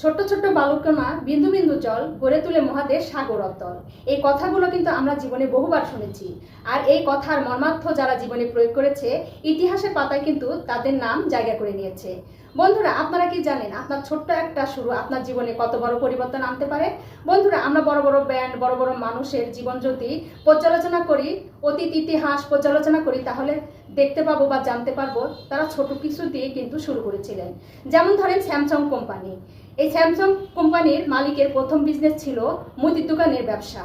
ছোট্ট ছোট্ট বালুকণা বিন্দু বিন্দু জল গড়ে তুলে মহাদেশ সাগর অতল এই কথাগুলো কিন্তু আমরা জীবনে বহুবার শুনেছি। আর এই কথার মর্মার্থ যারা জীবনে প্রয়োগ করেছে, ইতিহাসের পাতায় কিন্তু তাদের নাম জায়গা করে নিয়েছে। বন্ধুরা, আপনারা কি জানেন, আপনার ছোট্ট একটা শুরু আপনার জীবনে কত বড় পরিবর্তন আনতে পারে? বন্ধুরা, আমরা বড় বড় ব্যান্ড, বড় বড় মানুষের জীবন যদি পর্যালোচনা করি, অতীত, ইতিহাস পর্যালোচনা করি, তাহলে দেখতে পাবো বা জানতে পারব তারা ছোট কিছু দিয়ে কিন্তু শুরু করেছিলেন। যেমন ধরেন স্যামসাং কোম্পানি। এই স্যামসাং কোম্পানির মালিকের প্রথম বিজনেস ছিল মুদির দোকানের ব্যবসা।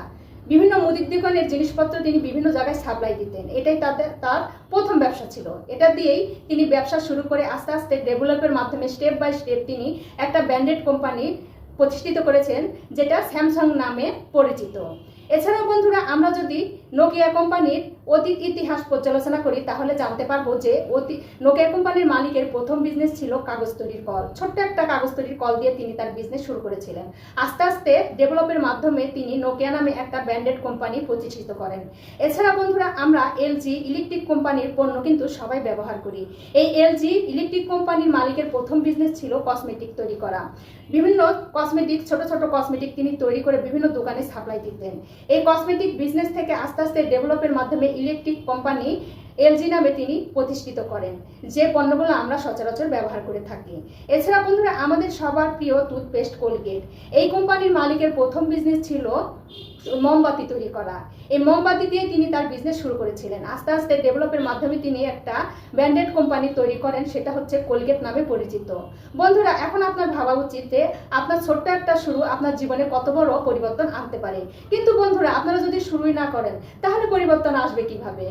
বিভিন্ন মুদির দোকানের জিনিসপত্র তিনি বিভিন্ন জায়গায় সাপ্লাই দিতেন। এটাই তাদের, তার প্রথম ব্যবসা ছিল। এটা দিয়েই তিনি ব্যবসা শুরু করে আস্তে আস্তে ডেভেলপের মাধ্যমে স্টেপ বাই স্টেপ তিনি একটা ব্র্যান্ডেড কোম্পানি প্রতিষ্ঠিত করেছেন, যেটা স্যামসাং নামে পরিচিত। এছাড়াও বন্ধুরা, আমরা যদি নোকিয়া কোম্পানির অতীত ইতিহাস পর্যালোচনা করি, তাহলে জানতে পারব যে অতি নোকিয়া কোম্পানির মালিকের প্রথম বিজনেস ছিল কাগজ তৈরির কল। ছোট্ট একটা কাগজ তৈরির কল দিয়ে তিনি তার বিজনেস শুরু করেছিলেন। আস্তে আস্তে ডেভেলপের মাধ্যমে তিনি নোকিয়া নামে একটা ব্র্যান্ডেড কোম্পানি প্রতিষ্ঠিত করেন। এছাড়া বন্ধুরা, আমরা এলজি ইলেকট্রিক কোম্পানির পণ্য কিন্তু সবাই ব্যবহার করি। এই এলজি ইলেকট্রিক কোম্পানির মালিকের প্রথম বিজনেস ছিল কসমেটিক তৈরি করা। বিভিন্ন কসমেটিক ছোট ছোট কসমেটিক তিনি তৈরি করে বিভিন্ন দোকানে সাপ্লাই দিতেন। এই কসমেটিক বিজনেস থেকে আস্তে আস্তে ডেভেলপের মাধ্যমে ইলেকট্রিক কোম্পানি এলজি নামে তিনি প্রতিষ্ঠিত করেন, যে পণ্যগুলো আমরা সচরাচর ব্যবহার করে থাকি। এছাড়া বন্ধুরা, আমাদের সবার প্রিয় টুথপেস্ট কোলগেট এই কোম্পানির মালিকের প্রথম বিজনেস ছিল মোমবাতি তৈরি করা। এই মোমবাতি দিয়ে তিনি তার বিজনেস শুরু করেছিলেন। আস্তে আস্তে ডেভেলপের মাধ্যমে তিনি একটা ব্র্যান্ডেড কোম্পানি তৈরি করেন, সেটা হচ্ছে কোলগেট নামে পরিচিত। বন্ধুরা, এখন আপনার ভাবা উচিত যে আপনার ছোট্ট একটা শুরু আপনার জীবনে কত বড় পরিবর্তন আনতে পারে। কিন্তু বন্ধুরা, আপনারা যদি শুরুই না করেন, তাহলে পরিবর্তন আসবে কীভাবে?